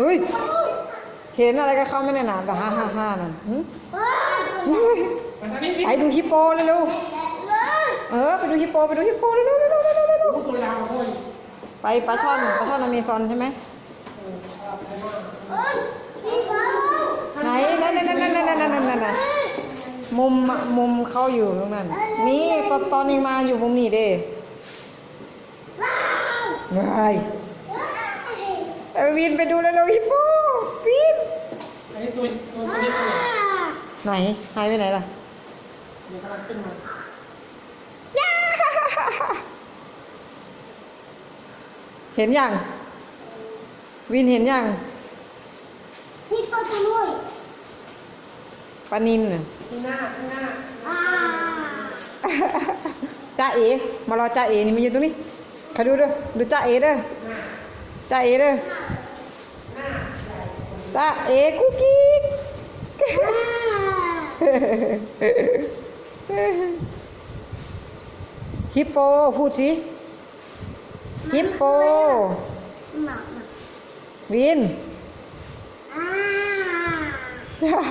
ฮ้ย เห็นอะไรกับเขาไหม่เนี่ยนะฮ่าฮ่าฮ่านั่นหึเฮ้ยมาทางนี้ดิไปดูฮิปโปเร็วๆเออไปดูฮิปโปไปดูฮิปโปเร็วๆเร็วๆเร็วๆเร็วๆเร็วโอ้ตัวยาวโอ้ยๆไปปลาช่อนปลาช่อนอเมซอนใช่ไหมเออเอาไปมากไหนนั่นนั่นนั่นนั่นนั่นนั่นนั่นนั่นมุมอะมุมเขาอยู่ตรงนั้น นี่ตอนตอนนี้มาอยู่มุมนี้เด้ไงเออวินไปดูเร็วๆฮิปโปวินอันนี้ตัวตัวตัวนี้ตัวไหนไหนหายไปไหนล่ะเดี๋ยวกำลังขึ้นมาย่าเห็นยังวินเห็นยังพี่ปอตัวนู้นปลานินน่ะข้างหน้าข้างหน้าอ่าจ้าเอมารอจ้าเอนี่มายืนตรงนี้ใครดูเด้อดูจ้าเอเด้อหน้า จ้าเอเด้อหน้าใหญ่จ้าเอกุ๊กกิ๊กฮิปโปพูดสิ ฮิปโปหมาวินอ่า